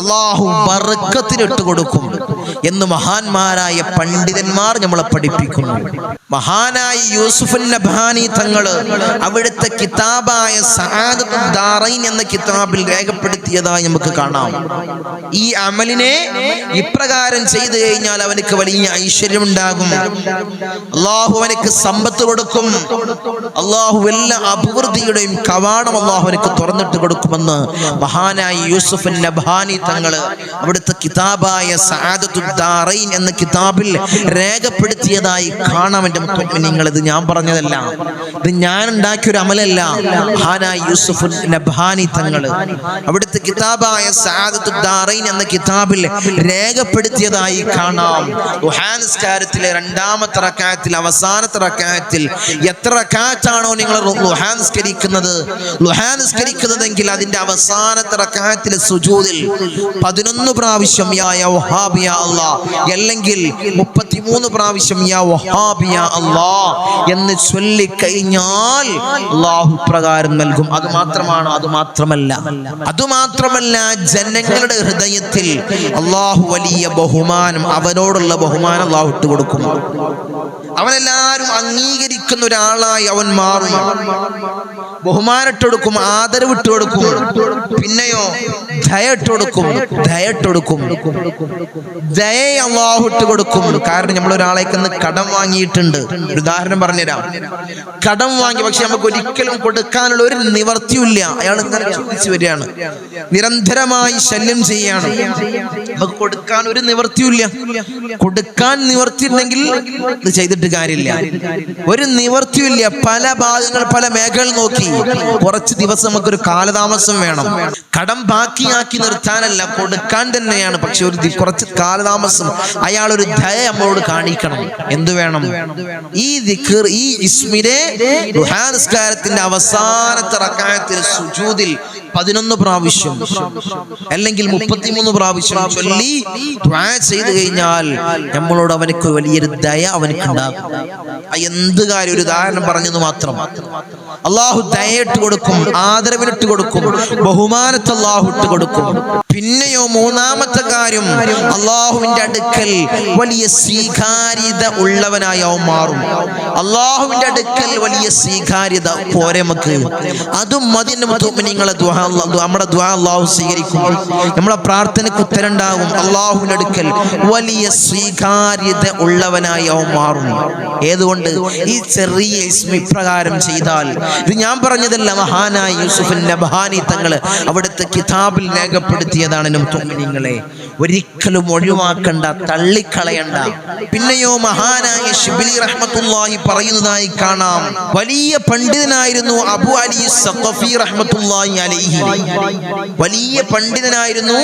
അള്ളാഹു ബർക്കത്തിനിട്ട് കൊടുക്കും. എന്ന് മഹാന്മാരായ പണ്ഡിതന്മാർ നമ്മളെ പഠിപ്പിക്കുന്നു. മഹാനായ യൂസുഫ് നബാനി തങ്ങൾ അവിടുത്തെ കിതാബായ ദാറൈൻ എന്ന കിതാബിൽ രേഖപ്പെടുത്തിയതായി നമുക്ക് കാണാം. ഈ അമലിനെ ഇപ്രകാരം ചെയ്തു കഴിഞ്ഞാൽ അവനക്ക് വലിയ ഐശ്വര്യം ഉണ്ടാകും അള്ളാഹു അവനക്ക് സമ്പത്ത് കൊടുക്കും. അള്ളാഹു എല്ലാ അഭിവൃദ്ധിയുടെയും കവാടം അള്ളാഹു അവനക്ക് തുറന്നിട്ട് കൊടുക്കുമെന്ന് മഹാനായ യൂസുഫ് നബാനി തങ്ങൾ അവിടുത്തെ കിതാബായ സആദത്തുദ് എന്ന കിതാബിൽ രേഖപ്പെടുത്തിയതായി കാണാം എന്റെ നിങ്ങൾ ഇത് ഞാൻ പറഞ്ഞതല്ല. ഇത് ഞാൻ ഉണ്ടാക്കിയ ഒരു അമലല്ല തങ്ങൾ അവിടുത്തെ കിതാബായ എന്ന കിതാബിൽ രേഖപ്പെടുത്തിയതായി കാണാം. രണ്ടാമത്തെ റക്കായത്തിൽ അവസാനത്തെ റക്കായത്തിൽ എത്ര റക്കാറ്റാണോ നിങ്ങൾ ലുഹാനുസ്കരിക്കുന്നത് ലുഹാനുസ്കരിക്കുന്നതെങ്കിൽ അതിന്റെ അവസാനത്തെ റക്കായത്തിലെ സുജൂതിൽ പതിനൊന്ന് പ്രാവശ്യം യാ അല്ലെങ്കിൽ മുപ്പത്തിമൂന്ന് പ്രാവശ്യം യാ വഹാബ് യാ എന്ന് ചൊല്ലിക്കഴിഞ്ഞാൽ അള്ളാഹു പ്രകാരം നൽകും. അത് മാത്രമാണ് അത് മാത്രമല്ല. അത് മാത്രമല്ല ജനങ്ങളുടെ ഹൃദയത്തിൽ അള്ളാഹു വലിയ ബഹുമാനം അവനോടുള്ള ബഹുമാനം അള്ളാഹു ഇട്ട് കൊടുക്കും അവനെല്ലാരും അംഗീകരിക്കുന്ന ഒരാളായി അവൻ മാറും. ബഹുമാനിട്ട് കൊടുക്കും ആദരവിട്ട് കൊടുക്കും പിന്നെയോ ദയ ഇട്ട് കൊടുക്കും ദയ ഇട്ട് കൊടുക്കും ദയ അള്ളാഹു കൊടുക്കും കാരണം നമ്മൾ ഒരാളേക്ക് കടം വാങ്ങിയിട്ടുണ്ട്. ഒരു ഉദാഹരണം പറഞ്ഞുതരാം. കടം വാങ്ങി പക്ഷെ നമുക്ക് ഒരിക്കലും കൊടുക്കാനുള്ള ഒരു നിവർത്തിയില്ല അയാൾ ഇങ്ങനെ ചോദിച്ചു വരികയാണ്. നിരന്തരമായി ശല്യം ചെയ്യാണ് നമുക്ക് കൊടുക്കാൻ ഒരു നിവർത്തിയില്ല കൊടുക്കാൻ നിവർത്തിയുണ്ടെങ്കിൽ ഇത് ചെയ്തിട്ട് ചെയ്തിട്ട് കാര്യമില്ല. ഒരു നിവർത്തിയില്ല പല ഭാഗങ്ങൾ പല മേഖലകൾ നോക്കി. കുറച്ച് ദിവസം നമുക്കൊരു കാലതാമസം വേണം. കടം ബാക്കിയാക്കി നിർത്താനല്ല കൊടുക്കാൻ തന്നെയാണ്. പക്ഷെ ഒരു കുറച്ച് കാലതാമസം അയാൾ ഒരു ദയ നമ്മളോട് കാണിക്കണം. എന്തു വേണം? ഈ ദിഖർ ഈ ഇസ്മിനെ നിസ്കാരത്തിന്റെ അവസാനത്തെ റക്കായത്തിൽ സുജൂദിൽ പതിനൊന്ന് പ്രാവശ്യം അല്ലെങ്കിൽ മുപ്പത്തിമൂന്ന് പ്രാവശ്യം ചൊല്ലി ചെയ്തു കഴിഞ്ഞാൽ നമ്മളോട് അവനക്ക് വലിയൊരു ദയ അവനക്ക് ഉണ്ടാകും എന്ത് കാര്യം? ഒരു ഉദാഹരണം പറഞ്ഞത് മാത്രം. അള്ളാഹു ദയയിട്ട് കൊടുക്കും ആദരവിലിട്ട് കൊടുക്കും ബഹുമാനത്തെ അള്ളാഹു ഇട്ട് കൊടുക്കും. പിന്നെയോ മൂന്നാമത്തെ കാര്യം അള്ളാഹുവിന്റെ അടുക്കൽ വലിയ സ്വീകാര്യത ഉള്ളവനായി മാറും. അള്ളാഹുവിന്റെ അടുക്കൽ വലിയ സ്വീകാര്യത പോരെ നമുക്ക്. അതും മതി നിങ്ങളെ നമ്മുടെ ദ്വാ അള്ളാഹു സ്വീകരിക്കും. നമ്മളെ പ്രാർത്ഥനയ്ക്ക് ഉത്തരണ്ടാകും അള്ളാഹുവിന്റെ അടുക്കൽ വലിയ സ്വീകാര്യത ഉള്ളവനായി മാറും. ഏതുകൊണ്ട്? ഈ ചെറിയ ഇസ്മി ഇപ്രകാരം ചെയ്താൽ ഇത് ഞാൻ പറഞ്ഞതല്ല മഹാനായ യൂസുഫിന്റെ മഹാനി തങ്ങൾ അവിടുത്തെ കിതാബിൽ രേഖപ്പെടുത്തിയതാണ് നിങ്ങളെ ഒരിക്കലും ഒഴിവാക്കണ്ട തള്ളിക്കളയണ്ട. പിന്നെയോ മഹാനായ ഷിബിലി റഹ്മത്തുള്ളാഹി പറയുന്നതായി കാണാം. വലിയ പണ്ഡിതനായിരുന്നു അബു അലി സഖഫി റഹ്മത്തുള്ളാഹി അലൈഹി. വലിയ പണ്ഡിതനായിരുന്നു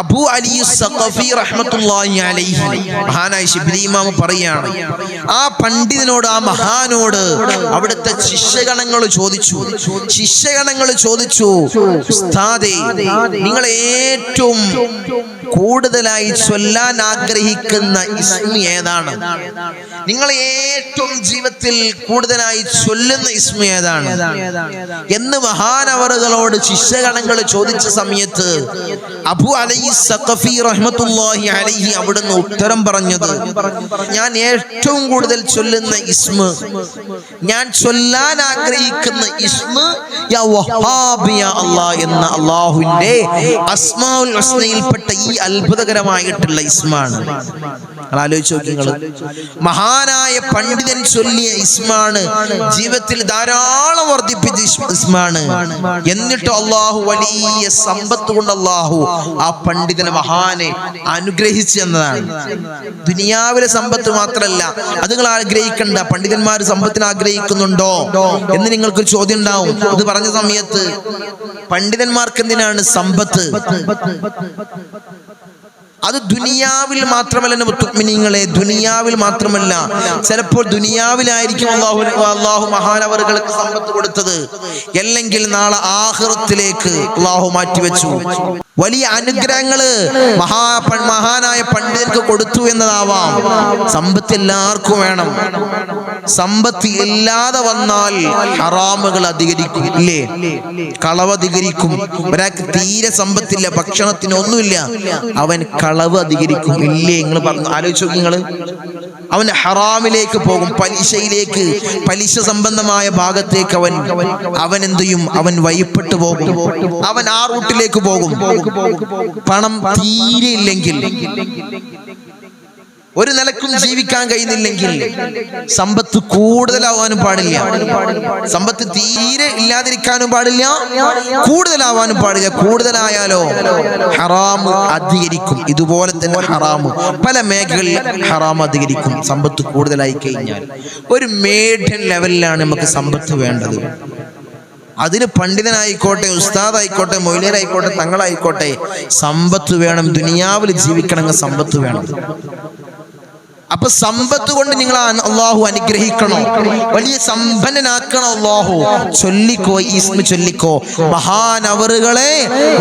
അബു അലി സഖഫി റഹ്മത്തുള്ളാഹി അലൈഹി. മഹാനായ ഷിബിലി ഇമാം പറയാണ് ആ പണ്ഡിതനോട് ആ മഹാനോട് അവിടുത്തെ ശിഷ്യഗണങ്ങൾ ചോദിച്ചു. ശിഷ്യഗണങ്ങൾ ചോദിച്ചു ഉസ്താദേ നിങ്ങൾ ഏറ്റവും കൂടുതലായി ചൊല്ലാൻ ആഗ്രഹിക്കുന്ന ഇസ്മി ഏതാണ്? നിങ്ങൾ ഏറ്റവും ജീവിതത്തിൽ കൂടുതലായി ചൊല്ലുന്ന ഇസ്മി ഏതാണ്? എന്ന് മഹാനവറുകളോട് ശിഷ്യഗണങ്ങൾ ചോദിച്ച സമയത്ത് അബു അലൈ സഖഫി റഹ്മത്തുള്ളാഹി അലൈഹി അവിടുന്ന് ഉത്തരം പറഞ്ഞത് ഞാൻ ഏറ്റവും കൂടുതൽ ചൊല്ലുന്ന ഇസ്മ ഞാൻ ചൊല്ലാൻ ആഗ്രഹിക്കുന്ന ഇസ്മ യാ വഹാബ് യാ അല്ലാഹ് എന്ന അള്ളാഹുവിന്റെ അസ്മാഉൽ ഹുസ്നയിൽപ്പെട്ട ഈ അത്ഭുതകരമായിട്ടുള്ള ഇസ്മാണ്. ആലോചിച്ച് നോക്കി നിങ്ങൾ മഹാനായ പണ്ഡിതൻ ചൊല്ലിയ ഇസ്മാണ് ജീവിതത്തിൽ ധാരാളം വർദ്ധിപ്പിച്ച ഇസ്- ഇസ്മാണ്. എന്നിട്ട് അള്ളാഹു വലിയ സമ്പത്ത് കൊണ്ട് അള്ളാഹു ആ പണ്ഡിതനെ മഹാനെ അനുഗ്രഹിച്ചു എന്നതാണ് ദുനിയാവിലെ സമ്പത്ത് മാത്രമല്ല അത് നിങ്ങൾ ആഗ്രഹിക്കണ്ട. പണ്ഡിതന്മാർ സമ്പത്തിന് ആഗ്രഹിക്കുന്നുണ്ടോ എന്ന് നിങ്ങൾക്കൊരു ചോദ്യം ഉണ്ടാവും. ഇത് പറഞ്ഞ സമയത്ത് പണ്ഡിതന്മാർക്ക് എന്തിനാണ് സമ്പത്ത്? അത് ദുനിയാവിൽ മാത്രമല്ല മുത്തുമിനിങ്ങളെ ദുനിയാവിൽ മാത്രമല്ല. ചിലപ്പോൾ ദുനിയാവിലായിരിക്കും അള്ളാഹു അള്ളാഹു മഹാനവറുകൾക്ക് സമ്പത്ത് കൊടുത്തത്. അല്ലെങ്കിൽ നാളെ ആഹൃത്തിലേക്ക് അള്ളാഹു മാറ്റിവെച്ചു. വലിയ അനുഗ്രഹങ്ങൾ മഹാ മഹാനായ പണ്ഡിതർക്ക് കൊടുത്തു എന്നതാവാം. സമ്പത്ത് എല്ലാവർക്കും വേണം. സമ്പത്ത് ഇല്ലാതെ വന്നാൽ ഹറാമുകൾ അധികരിക്കും. ഇല്ലേ? കളവ് അധികരിക്കും ഒരാൾക്ക് തീരെ സമ്പത്തില്ല ഭക്ഷണത്തിന് ഒന്നുമില്ല. അവൻ കളവ് അധികരിക്കും. ഇല്ലേ നിങ്ങൾ പറഞ്ഞു ആലോചിച്ചു നിങ്ങൾ അവൻ ഹറാമിലേക്ക് പോകും. പലിശയിലേക്ക് പലിശ സംബന്ധമായ ഭാഗത്തേക്ക് അവൻ അവൻ എന്ത് ചെയ്യും? അവൻ വൈപ്പെട്ടു പോകും. അവൻ ആ റൂട്ടിലേക്ക് പോകും. പണം തീരെ ഇല്ലെങ്കിൽ ഒരു നിലക്കും ജീവിക്കാൻ കഴിയുന്നില്ലെങ്കിൽ സമ്പത്ത് കൂടുതലാവാനും പാടില്ല. സമ്പത്ത് തീരെ ഇല്ലാതിരിക്കാനും പാടില്ല. കൂടുതലാവാനും പാടില്ല. കൂടുതലായാലോ ഹറാമ് അധികരിക്കും. ഇതുപോലെ തന്നെ ഹറാമ് പല മേഖലകളിൽ ഹറാമ് അധികരിക്കും. സമ്പത്ത് കൂടുതലായി കഴിഞ്ഞാൽ ഒരു മേഡൻ ലെവലിലാണ് നമുക്ക് സമ്പത്ത് വേണ്ടത്. അതിന് പണ്ഡിതനായിക്കോട്ടെ ഉസ്താദായിക്കോട്ടെ മൊയിലേരായിക്കോട്ടെ തങ്ങളായിക്കോട്ടെ സമ്പത്ത് വേണം. ദുനിയാവിൽ ജീവിക്കണമെങ്കിൽ സമ്പത്ത് വേണം. അപ്പൊ സമ്പത്ത് കൊണ്ട് നിങ്ങൾ അള്ളാഹു അനുഗ്രഹിക്കണോ? വലിയ സമ്പന്നനാക്കണോ അള്ളാഹു? ചൊല്ലിക്കോ ഈസ്മ ചൊല്ലിക്കോ. മഹാനവറുകളെ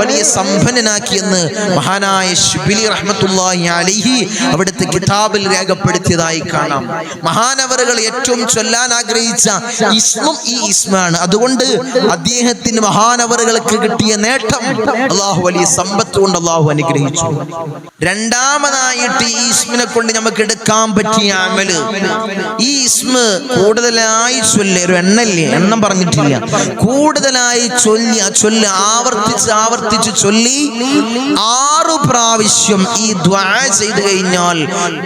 വലിയ സമ്പന്നനാക്കിയെന്ന് മഹാനായ ഷിബിലി റഹ്മത്തുള്ളാഹി അലൈഹി അവിടുത്തെ കിതാബിൽ രേഖപ്പെടുത്തിയതായി കാണാം. മഹാനവറുകൾ ഏറ്റവും ചൊല്ലാൻ ആഗ്രഹിച്ച ഇസ്മും ഈ ഇസ്മാണ് അതുകൊണ്ട് അദ്ദേഹത്തിന് മഹാനവറുകൾക്ക് കിട്ടിയ നേട്ടം അള്ളാഹു വലിയ സമ്പത്ത് കൊണ്ട് അള്ളാഹു അനുഗ്രഹിച്ചു. രണ്ടാമതായിട്ട് ഈ ഇസ്മിനെ കൊണ്ട് നമുക്ക് എടുക്കാൻ പറ്റിയ അമൽ. ഈ ഇസ്മ കൂടുതലായി ചൊല്ലി ഒരു എണ്ണല്ലേ? എണ്ണം പറഞ്ഞിട്ടില്ല. കൂടുതലായി ചൊല്ലി ചൊല്ലി ആവർത്തിച്ച് ആവർത്തിച്ച് ചൊല്ലി ആറു പ്രാവശ്യം ഈ ദ്വാ ചെയ്തു കഴിഞ്ഞാൽ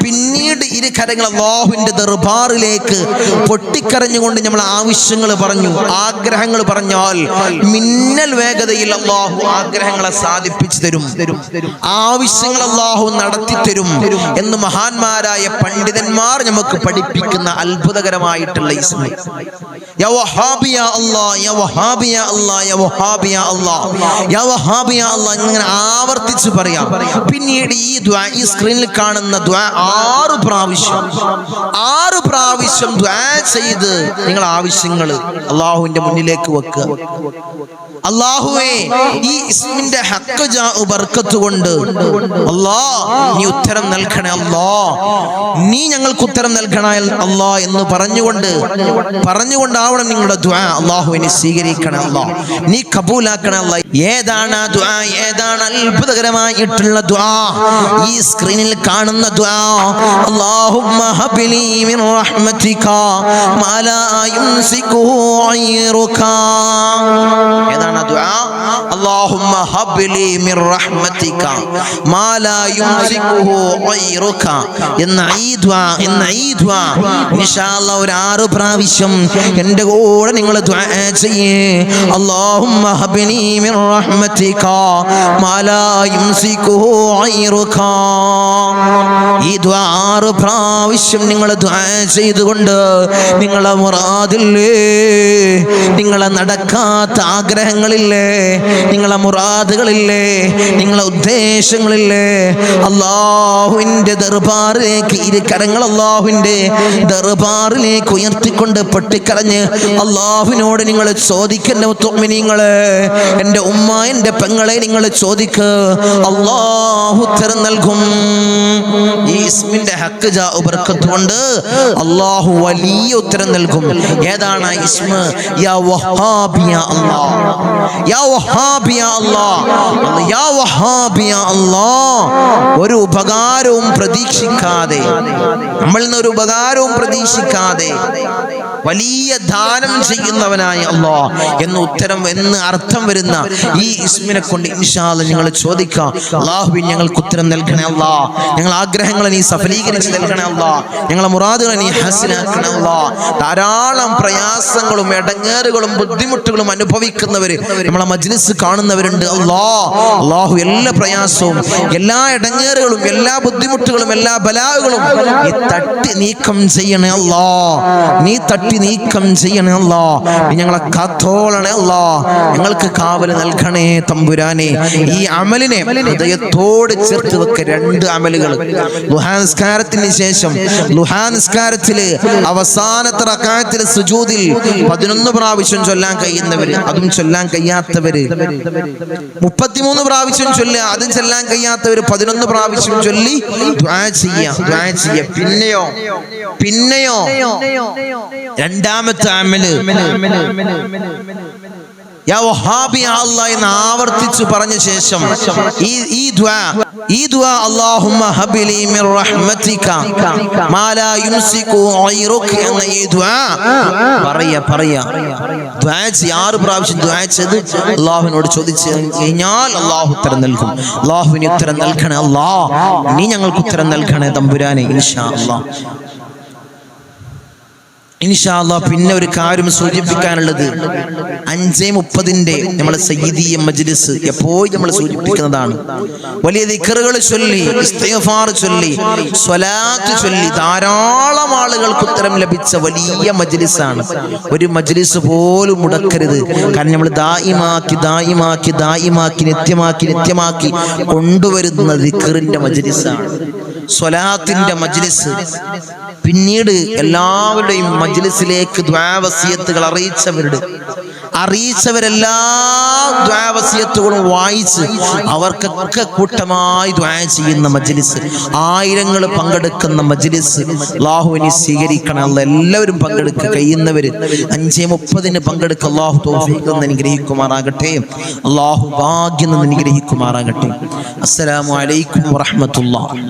പിന്നീട് ഇരു കരങ്ങൾ അള്ളാഹുവിന്റെ ദർബാറിലേക്ക് പൊട്ടിക്കരഞ്ഞുകൊണ്ട് നമ്മൾ ആവശ്യങ്ങൾ പറഞ്ഞു ആഗ്രഹങ്ങൾ പറഞ്ഞാൽ മിന്നൽ വേഗതയിൽ അള്ളാഹു ആഗ്രഹങ്ങളെ സാധിപ്പിച്ചു തരും. ആവശ്യങ്ങൾ അള്ളാഹു നടത്തി തരും എന്ന് മഹാന്മാരായ പണ്ഡിതന്മാർ നമുക്ക് പഠിപ്പിക്കുന്ന അത്ഭുതകരമായിട്ടുള്ള അല്ലാ ഇങ്ങനെ ആവർത്തിച്ച് പറയാം. പിന്നീട് ഈ ദ്വാ ഈ സ്ക്രീനിൽ കാണുന്ന ദ്വാ ആറ് പ്രാവശ്യം ആറ് പ്രാവശ്യം ദ്വാ ചെയ്ത് നിങ്ങൾ ആവശ്യങ്ങൾ അള്ളാഹുവിന്റെ മുന്നിലേക്ക് വെക്കുക. അള്ളാഹുവേ ഈ ഇസ്മിന്റെ ഹക്ക് ബർക്കത്ത് കൊണ്ട് അല്ലാ നീ ഉത്തരം നൽകണേ അല്ലാ. നീ ഞങ്ങൾക്ക് ഉത്തരം നൽകണേ അല്ലാ എന്ന് പറഞ്ഞുകൊണ്ട് പറഞ്ഞുകൊണ്ടാവണം നിങ്ങളുടെ ദ്വാ അള്ളാഹുവിനെ സ്വീകരിക്കണം അല്ലാ. നീ കബൂലാക്കണം അല്ലാ. ഏതാണ് ആ ദ്വാ ഏതാണ് അത്ഭുതകരമായിട്ടുള്ള ദ്വാ ഈ സ്ക്രീനിൽ കാണുന്ന ദ്വാ അല്ലാഹുമ്മ ഹബ്ലി മിൻ റഹ്മതിക മാ ലാ യുംസികുഹു ഗൈറുക ഏതാണ് ആ ദുആ هب ഹബ്ലി من റഹ്മതിക ما لا يمسكه غيرك എന്ന ഈ ദുആ എന്ന ഈ ദുആ ഇൻഷാ അല്ലാഹ് ഒരു ആറ് പ്രാവശ്യം എന്റെ കൂടെ നിങ്ങൾ ദുആ ചെയ്യേ. അല്ലാഹുമ്മ ഹബ്ലി മിൻ റഹ്മതിക ലാ യുംസികുഹു ഗൈറുക ഈ ദുആ ആറ് പ്രാവശ്യം നിങ്ങൾ ദുആ ചെയ്തുകൊണ്ട് നിങ്ങളെ മുറാദില്ലേ നിങ്ങളെ നടക്കാത്ത ആഗ്രഹങ്ങളില്ലേ നിങ്ങളെ മുറാദുകളില്ലേ നിങ്ങളെ ഉദ്ദേശങ്ങളില്ലേ. അള്ളാഹുവിന്റെ ദർബാറിലേക്ക് ഇരു കരങ്ങൾ അള്ളാഹുവിന്റെ ദർബാറിലേക്ക് ഉയർത്തിക്കൊണ്ട് പൊട്ടിക്കരഞ്ഞ് അള്ളാഹുവിനോട് നിങ്ങൾ ചോദിക്കേണ്ട നിങ്ങൾ എന്റെ ഉമ്മ എന്റെ പെങ്ങളെ നിങ്ങൾ ചോദിക്ക്. അള്ളാഹു ഉത്തരം നൽകും. ഈ ഹക്ക് ജാ കൊണ്ട് അള്ളാഹു വലിയ ഉത്തരം നൽകും. ഏതാണ് ഇസ്മ യാ വഹാബിയ അല്ലാഹ് യാ വഹാബിയ അല്ലാഹ് യാ വഹാബിയ അല്ലാഹ് ഒരു ഉപകാരവും പ്രതീക്ഷിക്കാതെ നമ്മളിൽ നിന്ന് ഒരു ഉപകാരവും പ്രതീക്ഷിക്കാതെ വലിയ ദാനം ചെയ്യുന്നവനായ അള്ളാ എന്ന് ഉത്തരം എന്ന് അർത്ഥം വരുന്ന ഈ ഇസ്മിനെ കൊണ്ട് ഇൻഷാൽ നിങ്ങൾ ചോദിക്കാം. അള്ളാഹുബിൻ ഞങ്ങൾക്ക് ഉത്തരം നൽകണേ അല്ലാ ഞങ്ങൾ ആഗ്രഹങ്ങളെ നീ സഫലീകരിച്ച് നൽകണേ അല്ലാ ഞങ്ങളെ മുറാദുകളെ നീ ഹസനാക്കണേ അല്ലാ ധാരാളം പ്രയാസങ്ങളും ഇടങ്ങേറുകളും ബുദ്ധിമുട്ടുകളും അനുഭവിക്കുന്നവര് നമ്മളെ മജ്ലിസ് കാണുന്നവരുണ്ട് അല്ലാ അള്ളാഹു എല്ലാ പ്രയാസവും എല്ലാ ഇടങ്ങേറുകളും എല്ലാ ബുദ്ധിമുട്ടുകളും എല്ലാ ബലാവുകളും നീ തട്ടി നീക്കം ചെയ്യണേ അല്ലാ നീ തട്ടി നീക്കം ചെയ്യണേ അല്ലാ. ഞങ്ങളെ കാത്തോളണേ അല്ലാ. ഞങ്ങൾക്ക് കാവൽ നൽകണേ തമ്പുരാനെ. ഈ അമലിനെ ഹൃദയത്തോട് ചേർത്ത് വെക്ക രണ്ട് അമലുകൾ. ലുഹാനിസ്കാരത്തിന് ശേഷം ലുഹാനിസ്കാരത്തിൽ അവസാനത്തെ റക്കായത്തിലെ സുജൂദിൽ പതിനൊന്ന് പ്രാവശ്യം ചൊല്ലാൻ കഴിയുന്നവര് അതും ചൊല്ലാൻ കഴിയാത്തവര്. മുപ്പത്തിമൂന്ന് പ്രാവശ്യം ചൊല്ലുക അതും ചൊല്ലാൻ കഴിയാത്തവര് പതിനൊന്ന് പ്രാവശ്യം ചൊല്ലി ദ്വാ ചെയ്യാം ചെയ്യാം. പിന്നെയോ? പിന്നെയോ? രണ്ടാമത്തെ അമൽ. ആവർത്തിച്ചു പറഞ്ഞ ശേഷം ഈ ഈ ഈ അല്ലാഹുമ്മ മിർ റഹ്മതിക എന്ന ഈ ചെയ്യ ആറ് പ്രാവശ്യം അല്ലാഹുവിനോട് ചോദിച്ചു കഴിഞ്ഞാൽ അല്ലാഹു ഉത്തരം നൽകും. അല്ലാഹുവിന് ഉത്തരം നൽകണേ അല്ലാഹ് നീ ഞങ്ങൾക്ക് ഉത്തരം നൽകണേ തമ്പുരാനെ ഇൻഷാ അല്ലാഹ് ഇൻഷാല്ല പിന്നെ ഒരു കാര്യം സൂചിപ്പിക്കാനുള്ളത്. അഞ്ചേ മുപ്പതിന്റെ നമ്മളെ സയ്യിദീയ മജ്ലിസ് എപ്പോഴും നമ്മൾ സൂചിപ്പിക്കുന്നതാണ്. വലിയ ദിക്കറുകൾ ചൊല്ലി ഇസ്തിഗ്ഫാർ ചൊല്ലി സ്വലാത്ത് ചൊല്ലി ധാരാളം ആളുകൾക്ക് ഉത്തരം ലഭിച്ച വലിയ മജ്ലിസാണ്. ഒരു മജ്ലിസ് പോലും മുടക്കരുത്. കാരണം നമ്മൾ ദായിമാക്കി ദായിമാക്കി ദായിമാക്കി നിത്യമാക്കി നിത്യമാക്കി കൊണ്ടുവരുന്ന ദിക്കറിന്റെ മജ്ലിസാണ്. സ്വലാത്തിന്റെ മജ്ലിസ്. പിന്നീട് എല്ലാവരുടെയും മജ്ലിസിലേക്ക് ദ്വാവസിയത്തുകൾ അറിയിച്ചവരുടെ അറിയിച്ചവരെല്ലാ ദ്വാവസ്യത്തുകളും വായിച്ച് അവർക്കൊക്കെ കൂട്ടമായി ദ്വാ ചെയ്യുന്ന മജ്ലിസ്. ആയിരങ്ങൾ പങ്കെടുക്കുന്ന മജ്ലിസ്. അള്ളാഹുവിനെ സ്വീകരിക്കണം. അല്ല എല്ലാവരും പങ്കെടുക്കുക. കഴിയുന്നവർ അഞ്ചേ മുപ്പതിന് പങ്കെടുക്കുക അള്ളാഹു തോഫിക്കുന്ന അനുഗ്രഹിക്കുമാറാകട്ടെ. അള്ളാഹു ഭാഗ്യം എന്ന് അനുഗ്രഹിക്കുമാറാകട്ടെ. അസ്സലാമു അലൈക്കും വറഹ്മത്തുള്ളാഹി.